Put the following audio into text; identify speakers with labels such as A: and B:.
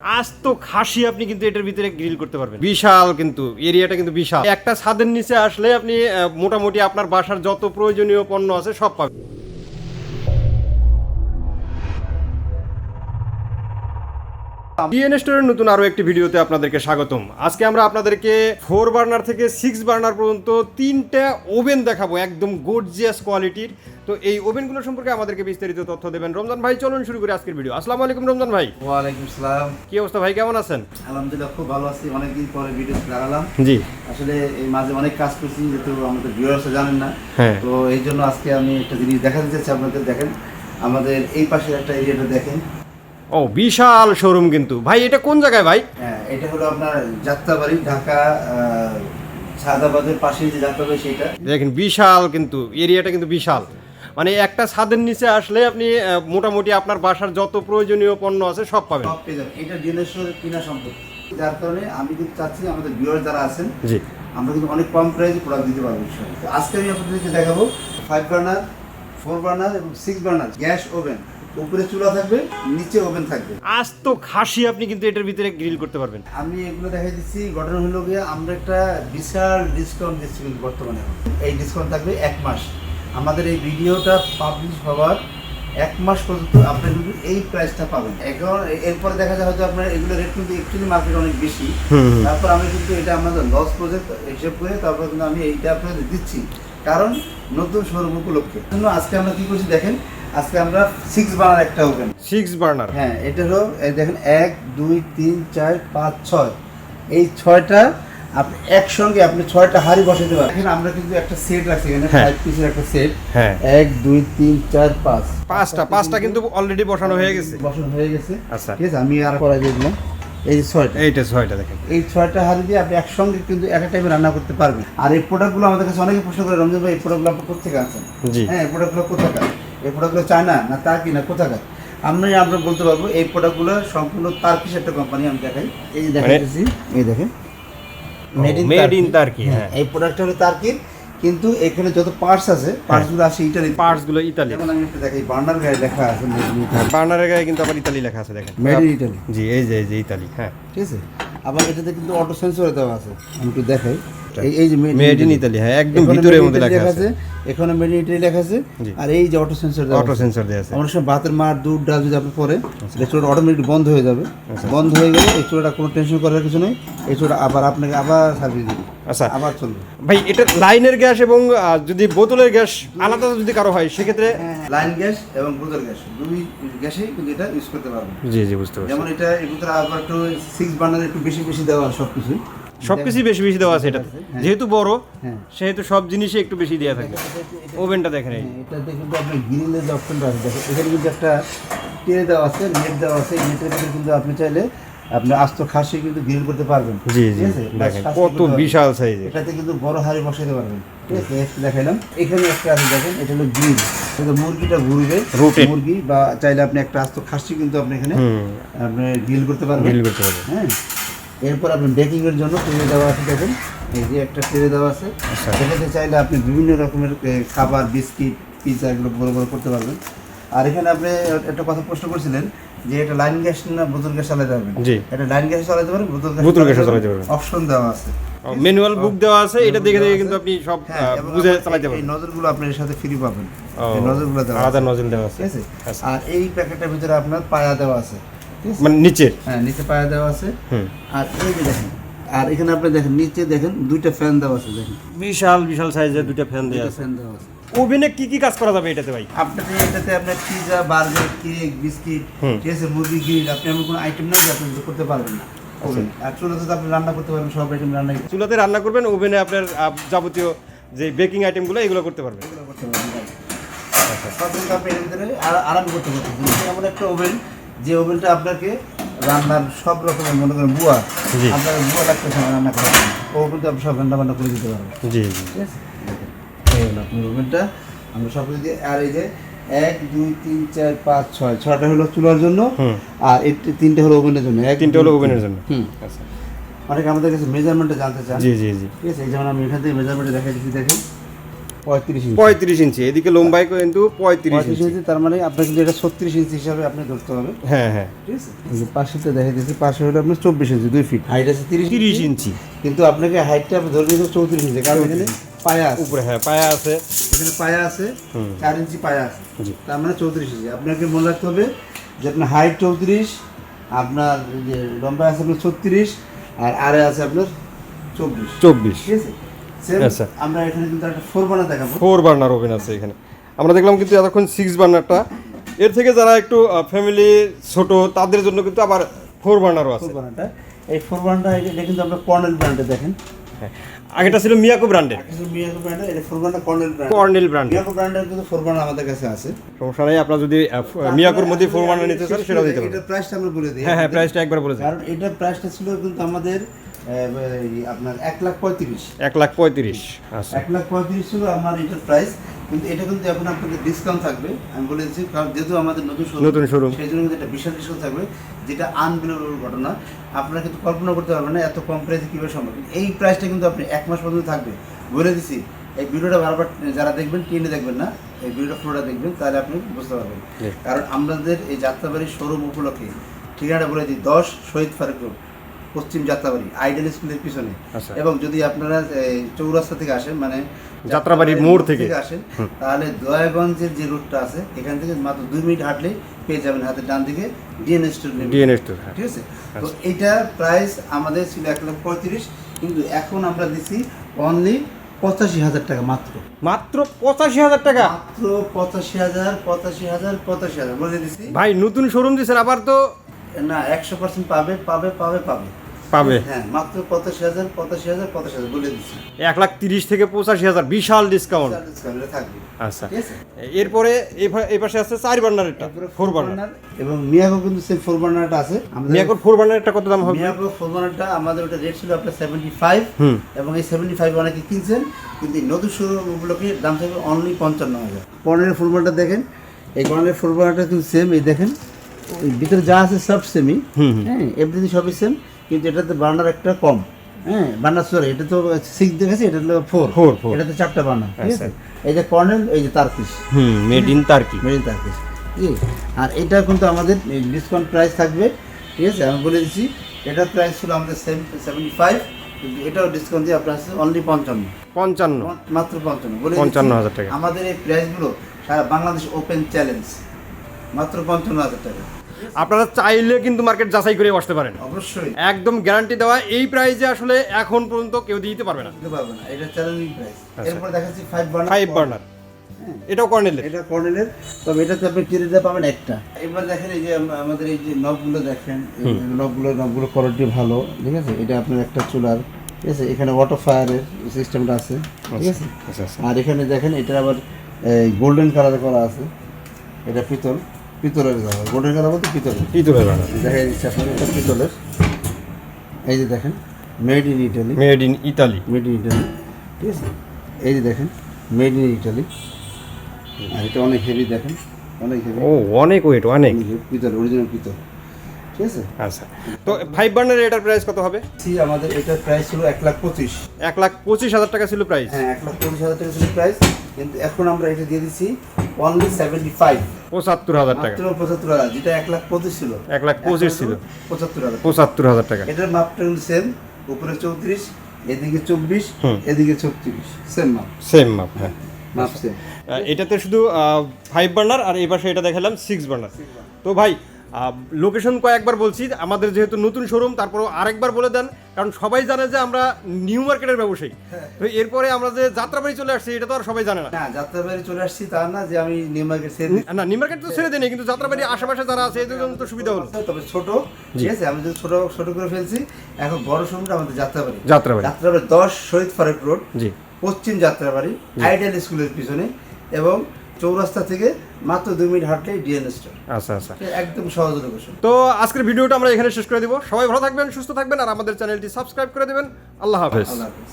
A: আজ তো খাসি আপনি কিন্তু এটার ভিতরে গ্রিল করতে পারবেন। বিশাল কিন্তু, এরিয়াটা কিন্তু বিশাল। একটা ছাদের নিচে আসলে আপনি মোটামুটি আপনার বাসার যত প্রয়োজনীয় পণ্য আছে সব পাবেন। ডিএন স্টোরের নতুন আরও একটি ভিডিওতে আপনাদেরকে স্বাগতম। আজকে আমরা আপনাদেরকে ফোর বার্নার থেকে সিক্স বার্নার পর্যন্ত তিনটা ওভেন দেখাবো একদম গর্জিয়াস কোয়ালিটির তো এই ওভেনগুলো সম্পর্কে আমাদেরকে বিস্তারিত তথ্য দেবেন। রমজান ভাই চলুন শুরু করি আজকের ভিডিও। আসসালামু আলাইকুম রমজান ভাই।
B: ওয়ালাইকুম সালাম।
A: কি অবস্থা ভাই কেমন আছেন?
B: আলহামদুলিল্লাহ খুব ভালো আছি। অনেকদিন পরে ভিডিও লাগালাম
A: জি।
B: আসলে এই মাঝে অনেক কাজ করছি যেহেতু আমাদের ভিউয়ার্সরা জানেন না।
A: হ্যাঁ।
B: তো এই জন্য আজকে আমি একটা জিনিস দেখাতে চাচ্ছি আপনাদের দেখেন। আমাদের এই পাশের একটা এরিয়াটা দেখেন।
A: ও বিশাল শোরুম কিন্তু। ভাই এটা কোন জায়গায় ভাই?
B: হ্যাঁ এটা হলো আপনার যাত্রাবাড়ি ঢাকা সাদাবাদের পাশে যে যাত্রাবাড়ি সেটা।
A: দেখেন বিশাল কিন্তু এরিয়াটা কিন্তু বিশাল। মানে একটা ছাদের নিচে আসলে আপনি মোটামুটি আপনার বাসার যত প্রয়োজনীয় পণ্য আছে সব পাবেন।
B: সব পেয়ে যাবেন। এটা ডিনেশ্বরের কিনা সম্পত্তি যার কারণে আমি কিন্তু চাচ্ছি আমাদের ভিউয়ার যারা আছেন
A: জি।
B: আমরা কিন্তু অনেক কম প্রাইসে প্রোডাক্ট দিতে পারব আজকে আমি আপনাদেরকে দেখাবো ফাইভ বার্নার ফোর বার্নার এবং সিক্স বার্নার গ্যাস ওভেন উপরে চুলা থাকবে নিচে ওভেন থাকবে।
A: আজ তো খাসি আপনি কিন্তু এটার ভিতরে গ্রিল করতে পারবেন।
B: আমি এগুলো দেখাই দিচ্ছি। ঘটনা হলো গিয়ে আমরা একটা বিশাল ডিসকাউন্ট দিচ্ছি কিন্তু বর্তমানে এই ডিসকাউন্ট থাকবে এক মাস। আমাদের এই ভিডিওটা পাবলিশ হওয়ার এক মাস পর্যন্ত আপনি কিন্তু এই প্রাইসটা পাবেন। এখন এরপরে দেখা যায় হয়তো আপনার এগুলো রেট কিন্তু একচুয়ালি মার্কেট অনেক বেশি। তারপর আমি কিন্তু এটা আমাদের লস প্রজেক্ট হিসেব করে তারপর কিন্তু আমি এইটা আপনাদের দিচ্ছি। কারণ নতুন শোরুম উপলক্ষে। আজকে আমরা কি করছি দেখেন আজকে আমরা সিক্স বানার একটা ওপেন
A: সিক্স বার্নার
B: হ্যাঁ এটা হলো দেখেন এক দুই তিন চার পাঁচ ছয়। এই ছয়টা আপনি একসঙ্গে আপনি ছয়টা হাড়ি বসাতে পারেন। এখানে আমরা কিন্তু একটা সেট রাখছি এখানে
A: হ্যাঁ।
B: ফাইভ পিসের একটা সেট
A: হ্যাঁ।
B: এক দুই তিন চার পাঁচ।
A: পাঁচটা পাঁচটা কিন্তু অলরেডি বসানো হয়ে গেছে।
B: বসানো হয়ে গেছে।
A: আচ্ছা।
B: ঠিক আছে আমি আর করাই দিলাম। এই যে ছয়টা।
A: এইটা ছয়টা দেখেন।
B: এই ছয়টা হাড়ি দিয়ে আপনি একসঙ্গে কিন্তু এক টাইমে রান্না করতে পারবেন। আর এই প্রোডাক্টগুলো আমাদের কাছে অনেকে প্রশ্ন করে রমজান ভাই এই প্রোডাক্টগুলো আপনি কোথেকে আনছেন?
A: জি।
B: হ্যাঁ এই প্রোডাক্টগুলো কোথাকার এই প্রোডাক্টগুলো চায়না না তার কি না কোথাকার? আমরা আমরা বলতে পারব এই প্রোডাক্টগুলো সম্পূর্ণ তার্কিশ একটা কোম্পানি আমি দেখাই। এই যে দেখাইতেছি এই দেখেন।
A: made in Turkey, হ্যাঁ।
B: এই প্রোডাক্টটা হলো তার্কির কিন্তু এখানে যত পার্টস আছে পার্টসগুলো আসে ইটালি
A: পার্টসগুলো ইতালি
B: যেমন আমি একটা দেখাই বার্নার গায়ে লেখা আছে
A: বার্নারের গায়ে কিন্তু আবার ইতালি লেখা আছে দেখেন।
B: মেড ইন ইটালি
A: জি এই যে এই যে ইতালি হ্যাঁ।
B: ঠিক আছে? আবার এটাতে কিন্তু অটো সেন্সর দেওয়া আছে। আমি একটু দেখাই। এই এই যে
A: মেড ইন ইতালি হ্যাঁ একদম ভিতরের মধ্যে লেখা আছে।
B: এখানে মেড ইন ইতালি লেখা আছে। আর এই যে অটো সেন্সর দেওয়া
A: অটো সেন্সর দেওয়া আছে।
B: অনেক সময় ভাতের মার দুধ ডাল যদি আপনি পরে রেস্টুরেন্ট চুলাটা অটোমেটিক বন্ধ হয়ে যাবে। বন্ধ হয়ে গেলে এই চুলাটা কোনো টেনশন করার কিছু নেই। এই চুলাটা আবার আপনাকে আবার সার্ভিস দিবে।
A: আচ্ছা।
B: আবার চলবে।
A: ভাই এটা লাইনের গ্যাস এবং যদি বোতলের গ্যাস আলাদা যদি কারও হয় সেক্ষেত্রে
B: লাইন গ্যাস এবং বোতল গ্যাস দুই গ্যাসেই কিন্তু এটা ইউজ করতে পারবেন।
A: জি জি বুঝতে পারছি।
B: যেমন এটা এর আবার একটু সিক্স বার্নার একটু বেশি বেশি দেওয়া সব কিছু
A: সবকিছু বেশি বেশি দেওয়া আছে এটাতে। যেহেতু বড়
B: হ্যাঁ।
A: সেহেতু সব জিনিসই একটু বেশি দেওয়া থাকে। ওভেনটা দেখেন এই।
B: এটাতে কিন্তু আপনার গ্রিলের যে অপশনটা আছে দেখেন এখানে কিন্তু একটা টেরে দেওয়া আছে নেট দেওয়া আছে নেটের কিন্তু আপনি চাইলে আপনি আস্ত খাসি কিন্তু গ্রিল করতে পারবেন।
A: জি জি কত বিশাল সাইজের।
B: এটাতে কিন্তু বড় হাড়ি বসাতে পারবেন। ঠিক আছে? দেখাইলাম। এখানে একটা আছে দেখেন এটা হলো গ্রিল। এটা মুরগিটা ঘুরবে. মুরগি বা চাইলে আপনি একটা আস্ত খাসি কিন্তু আপনি এখানে আপনি গ্রিল করতে পারবেন।
A: গ্রিল করতে পারবে
B: হ্যাঁ? এরপর আপনি বেকিং এর জন্য ট্রে দেওয়া আছে দেখেন। এই যে একটা ট্রে দেওয়া আছে।
A: আচ্ছা।
B: সেটাতে চাইলে আপনি বিভিন্ন রকমের খাবার বিস্কিট পিৎজা এগুলো বড় বড় করতে পারবেন। আর এখানে আপনি একটা কথা প্রশ্ন করছিলেন যে এটা লাইন গ্যাস না বোতল গ্যাস চালাতে পারবেন?
A: জি।
B: এটা লাইন গ্যাস চালাতে পারবেন? বোতল গ্যাস
A: বোতল গ্যাসে চালাতে পারবেন।
B: অপশন দেওয়া আছে।
A: ম্যানুয়াল বুক দেওয়া আছে এটা দেখে দেখে কিন্তু আপনি সব
B: হ্যাঁ
A: বুঝে চালাতে
B: এই
A: পারবেন।
B: নজরগুলো আপনি এর সাথে ফ্রি পাবেন। এই নজরগুলো দেওয়া
A: আলাদা
B: আছে।
A: নজল দেওয়া আছে।
B: ঠিক আছে?
A: আচ্ছা।
B: আর এই প্যাকেটের ভিতরে আপনার পায়া দেওয়া আছে।
A: মানে নিচে?
B: হ্যাঁ নিচে পায়া দেওয়া আছে। আর এই যে দেখেন আর এখানে আপনি দেখেন নিচে দেখেন দুইটা ফ্যান দেওয়া আছে দেখেন।
A: বিশাল বিশাল সাইজের দুটো ফ্যান দেওয়া
B: দুইটা
A: আছে।
B: ফ্যান দেওয়া আছে।
A: ওভেনে কি কি কাজ করা যাবে এটাতে ভাই?
B: আপনাদের এটাতে আপনার পিজা বার্গার কেক বিস্কিট। ঠিক আছে মুরগি গ্রিল আপনি এমন কোনো আইটেম নাই যে আপনি করতে পারবেন না।
A: আচ্ছা।
B: আর চুলাতে তো আপনি রান্না করতে পারবেন সব আইটেম রান্না
A: চুলাতে রান্না করবেন ওভেনে আপনার যাবতীয় যে বেকিং আইটেমগুলো এগুলো করতে পারবেন।
B: আরাম করতে পারবেন। এমন একটা ওভেন যে ওভেনটা আপনাকে রান্নার সব রকমের মনে করেন বুয়া। আপনার বুয়া লাগতেছে না রান্না করার জন্য। ও কিন্তু আপনি সব রান্না বান্না করে দিতে পারবেন।
A: জি জি।
B: ঠিক আছে? এই হলো আপনার ওভেনটা আমরা সব কিছু দিয়ে আর এই যে এক দুই তিন চার পাঁচ ছয় ছয়টা হলো চুলার জন্য আর তিনটে হলো ওভেনের জন্য। এক
A: তিনটে হলো ওভেনের জন্য।
B: হুম।
A: আচ্ছা।
B: অনেকে আমাদের কাছে মেজারমেন্টটা জানতে চান।
A: জি জি জি।
B: ঠিক আছে এই যেমন আমি এখান থেকে মেজারমেন্টে দেখাই দিচ্ছি দেখেন পঁয়ত্রিশ ইঞ্চি।
A: এদিকে লম্বাই কিন্তু পঁয়ত্রিশ ইঞ্চি।
B: তার মানে আপনার কিন্তু এটা ছত্রিশ ইঞ্চি হিসাবে আপনি ধরতে হবে।
A: হ্যাঁ হ্যাঁ।
B: ঠিক আছে? এই যে পাশেতে দেখা দিয়েছি পাশে হলো আপনার চব্বিশ ইঞ্চি দুই ফিট হাইট আছে তিরিশ
A: তিরিশ ইঞ্চি।
B: কিন্তু আপনাকে হাইটটা আপনি ধরে নিতে চৌত্রিশ ইঞ্চি কারণ এখানে পায়া আছে
A: উপরে হ্যাঁ পায়া আছে
B: এখানে পায়া আছে। চার ইঞ্চি পায়া আছে তার মানে চৌত্রিশ ইঞ্চি। আপনাকে মনে রাখতে হবে যে আপনার হাইট চৌত্রিশ আপনার যে লম্বা আছে আপনার ছত্রিশ আর আরে আছে আপনার চব্বিশ।
A: চব্বিশ।
B: ঠিক আছে?
A: আচ্ছা।
B: আমরা এখানে কিন্তু একটা ফোর বানা দেখাবো।
A: ফোর বার্নার ওভেন আছে এখানে। আমরা দেখলাম কিন্তু এতক্ষণ সিক্স বার্নারটা এর থেকে যারা একটু ফ্যামিলি ছোট তাদের জন্য কিন্তু আবার ফোর বার্নারও আছে।
B: ফোর বানাটা এই ফোর বানাটা এটা কিন্তু আমরা কর্নেল ব্র্যান্ডে দেখেন।
A: হ্যাঁ। আগেটা ছিল মিয়াকো ব্র্যান্ডের
B: মিয়াকো এটা Colonel brand
A: Colonel brand
B: Miyako ব্র্যান্ডের কিন্তু ফোর আমাদের কাছে আছে।
A: সমস্যা নেই আপনারা যদি মিয়াকোর মধ্যে ফোর নিতে চান সেটাও দিতে পারেন
B: এটা প্রাইসটা আমরা বলে দিই।
A: হ্যাঁ হ্যাঁ প্রাইসটা একবার বলে দিই
B: কারণ এটা প্রাইসটা ছিল কিন্তু আমাদের আপনার এক লাখ পঁয়ত্রিশ।
A: এক লাখ পঁয়ত্রিশ আচ্ছা।
B: এক লাখ পঁয়ত্রিশ ছিল আমার এটার প্রাইস কিন্তু এটা কিন্তু এখন আপনাদের ডিসকাউন্ট থাকবে আমি বলে দিচ্ছি কারণ যেহেতু আমাদের নতুন
A: নতুন showroom।
B: সেই জন্য কিন্তু একটা বিশাল ডিসকাউন্ট থাকবে যেটা আনবিলিভেবল ঘটনা। আপনারা কিন্তু কল্পনা করতে পারবেন না এত কম প্রাইসে কীভাবে সম্ভব। এই প্রাইসটা কিন্তু আপনি এক মাস পর্যন্ত থাকবে। বলে দিছি এই ভিডিওটা বারবার যারা দেখবেন টেনে দেখবেন না এই ভিডিওটা পুরোটা দেখবেন তাহলে আপনি বুঝতে পারবেন। কারণ আমাদের এই যাত্রাবাড়ির শোরুম উপলক্ষে ঠিকানাটা বলে দিই দশ শহীদ ফারুক রোড পশ্চিম যাত্রাবাড়ি আইডেল স্কুলের পিছনে।
A: আচ্ছা।
B: এবং যদি আপনারা চৌরাস্তা থেকে আসেন মানে
A: যাত্রাবাড়ির মোড় থেকে।
B: আসেন তাহলে দয়াগঞ্জের যে রুটটা আছে এখান থেকে মাত্র দুই মিনিট হাঁটলেই পেয়ে যাবেন হাতের ডান দিকে ডিএনএস স্টোর
A: ডিএনএ স্টোর হ্যাঁ।
B: ঠিক আছে? তো এটা প্রাইস আমাদের ছিল এক লাখ পঁয়ত্রিশ কিন্তু এখন আমরা দিচ্ছি অনলি পঁচাশি হাজার টাকা মাত্র।
A: মাত্র পঁচাশি হাজার টাকা?
B: মাত্র পঁচাশি হাজার পঁচাশি হাজার পঁচাশি হাজার। বলে দিচ্ছি।
A: ভাই নতুন শোরুম দিয়েছেন আবার তো
B: না একশো পার্সেন্ট পাবে পাবে পাবে পাবে।
A: পাবে?
B: হ্যাঁ মাত্র পঁচাশি হাজার পঁচাশি হাজার পঁচাশি হাজার বলে দিচ্ছি।
A: এক লাখ তিরিশ থেকে পঁচাশি হাজার বিশাল ডিসকাউন্ট
B: থাকবে।
A: আচ্ছা।
B: ঠিক আছে?
A: এরপরে এই পাশে আছে চার বার্নারেরটা ফোর বার্নার
B: এবং মিয়াকো কিন্তু সেই ফোর বার্নারটা আছে।
A: মিয়াকোর ফোর বার্নারেরটা কত দাম হবে?
B: মিয়াকো ফোর বার্নারটা আমাদের ওটা রেট ছিল আপনার সেভেন্টি ফাইভ এবং এই সেভেন্টি ফাইভ অনেকে কিনছেন কিন্তু নতুন শোরুমগুলোকে দাম থাকবে অনলি পঞ্চান্ন হাজার। কর্নের ফুল বার্নারটা দেখেন এই কর্নের ফুল বার্নারটা কিন্তু সেম এই দেখেন। ভিতরে যা আছে সব
A: হুম।
B: হ্যাঁ এভরিথিং সবই সেম কিন্তু এটাতে বার্নার একটা কম। হ্যাঁ বার্নার সরি এটা তো সিক্স দেখেছে এটা হলো ফোর
A: Four, four।
B: এটাতে চারটা বার্নার ঠিক
A: আচ্ছা।
B: আছে? এই যে কর্নেল এই যে তারপিস
A: হুম made in Turkey
B: marine Turkish জি আর এটা কিন্তু আমাদের ডিসকাউন্ট প্রাইস থাকবে ঠিক আছে? আমি বলে দিচ্ছি এটার প্রাইস ছিল আমাদের সেভেন্টি ফাইভ এটাও ডিসকাউন্ট দিয়ে আপনার অনলি পঞ্চান্ন।
A: পঞ্চান্ন।
B: মাত্র পঞ্চান্ন। বলে দিচ্ছি,
A: 55,000 টাকা।
B: আমাদের এই প্রাইসগুলো সারা বাংলাদেশ ওপেন চ্যালেঞ্জ মাত্র পঞ্চান্ন হাজার টাকা।
A: আপনারা চাইলে কিন্তু মার্কেট যাচাই করে বসতে পারেন।
B: অবশ্যই।
A: একদম গ্যারান্টি দেওয়া এই প্রাইসে আসলে এখন পর্যন্ত কেউ দিতে পারবে না।
B: দিতে পারবে না এটা চ্যালেঞ্জিং প্রাইস
A: আচ্ছা।
B: এরপর দেখাচ্ছি ফাইভ বার্নার
A: ফাইভ বার্নার এটাও কর্নেলের।
B: এটা কর্নেলের তবে এটাতে আপনি কিরিটা পাবেন একটা। এবার দেখেন এই যে আমাদের এই যে নবগুলো দেখেন নবগুলো নবগুলো কোয়ালিটি ভালো ঠিক আছে? এটা আপনার একটা চুলার ঠিক আছে? এখানে ওয়াটার ফায়ারের সিস্টেমটা আছে ঠিক আছে?
A: আচ্ছা আচ্ছা।
B: আর এখানে দেখেন এটা আবার গোল্ডেন কালারে করা আছে। এটা পিতল। পিতলের গোল্ডেন কালার বলতে পিতলের।
A: পিতলের বার্নার
B: দেখা দিচ্ছে আপনার এটা পিতলের। এই যে দেখেন made in Italy
A: made in Italy
B: made in Italy ঠিক আছে? এই যে দেখেন মেড ইন ইটালি আর এটা অনেক হেভি দেখেন অনেক হেভি
A: ও অনেক ওয়েট অনেক।
B: পিতল অরিজিনাল পিতল। ঠিক আছে?
A: আচ্ছা। তো ফাইভ বার্নারের এটার প্রাইস কত হবে?
B: সি আমাদের এটার প্রাইস ছিল এক লাখ পঁচিশ।
A: এক লাখ পঁচিশ হাজার টাকা ছিল প্রাইস
B: হ্যাঁ এক লাখ পঁচিশ হাজার টাকা ছিল প্রাইস কিন্তু এখন আমরা এটা দিয়ে দিচ্ছি অনলি সেভেন্টি ফাইভ
A: পঁচাত্তর হাজার টাকা।
B: পঁচাত্তর হাজার যেটা এক লাখ পঁচিশ ছিল।
A: এক লাখ পঁচিশ ছিল।
B: পঁচাত্তর হাজার।
A: পঁচাত্তর হাজার টাকা।
B: এটার মাপটা কিন্তু সেম উপরে চৌত্রিশ এদিকে চব্বিশ। এদিকে ছত্রিশ। সেম মাপ।
A: সেম মাপ হ্যাঁ।
B: মাপ সেম
A: এটাতে শুধু ফাইভ বার্নার আর এবার পাশে এটা দেখালাম সিক্স বার্নার তো ভাই লোকেশন কয়েকবার বলছি আমাদের যেহেতু নতুন শোরুম তারপরও আরেকবার বলে দেন কারণ সবাই জানে যে আমরা নিউ মার্কেটের ব্যবসায়ী। তো এরপরে আমরা যে যাত্রাবাড়ি চলে আসছি এটা তো আর সবাই জানে না।
B: যাত্রাবাড়ি চলে আসছি তা না যে আমি নিউ মার্কেট ছেড়ে।
A: না নিউ মার্কেট তো ছেড়ে দেয়নি কিন্তু যাত্রাবাড়ি আশেপাশে যারা আছে এদের জন্য তো সুবিধা হলো।
B: তবে ছোট ঠিক আছে? আমি যদি ছোট ছোট করে ফেলছি এখন বড় শোরুমটা আমাদের যাত্রাবাড়ি।
A: যাত্রাবাড়ি।
B: যাত্রাবাড়ি দশ শহীদ ফারুক রোড
A: জি।
B: পশ্চিম যাত্রাবাড়ি আইডিয়াল স্কুলের পিছনে এবং চৌরাস্তা থেকে মাত্র দুই মিনিট হাঁটলেই ডিএন স্টোর
A: আচ্ছা আচ্ছা।
B: একদম সহজ লোকেশন
A: তো আজকের ভিডিওটা আমরা এখানে শেষ করে দিব। সবাই ভালো থাকবেন সুস্থ থাকবেন আর আমাদের চ্যানেলটি সাবস্ক্রাইব করে দেবেন। আল্লাহ হাফেজ।
B: আল্লাহ হাফিজ।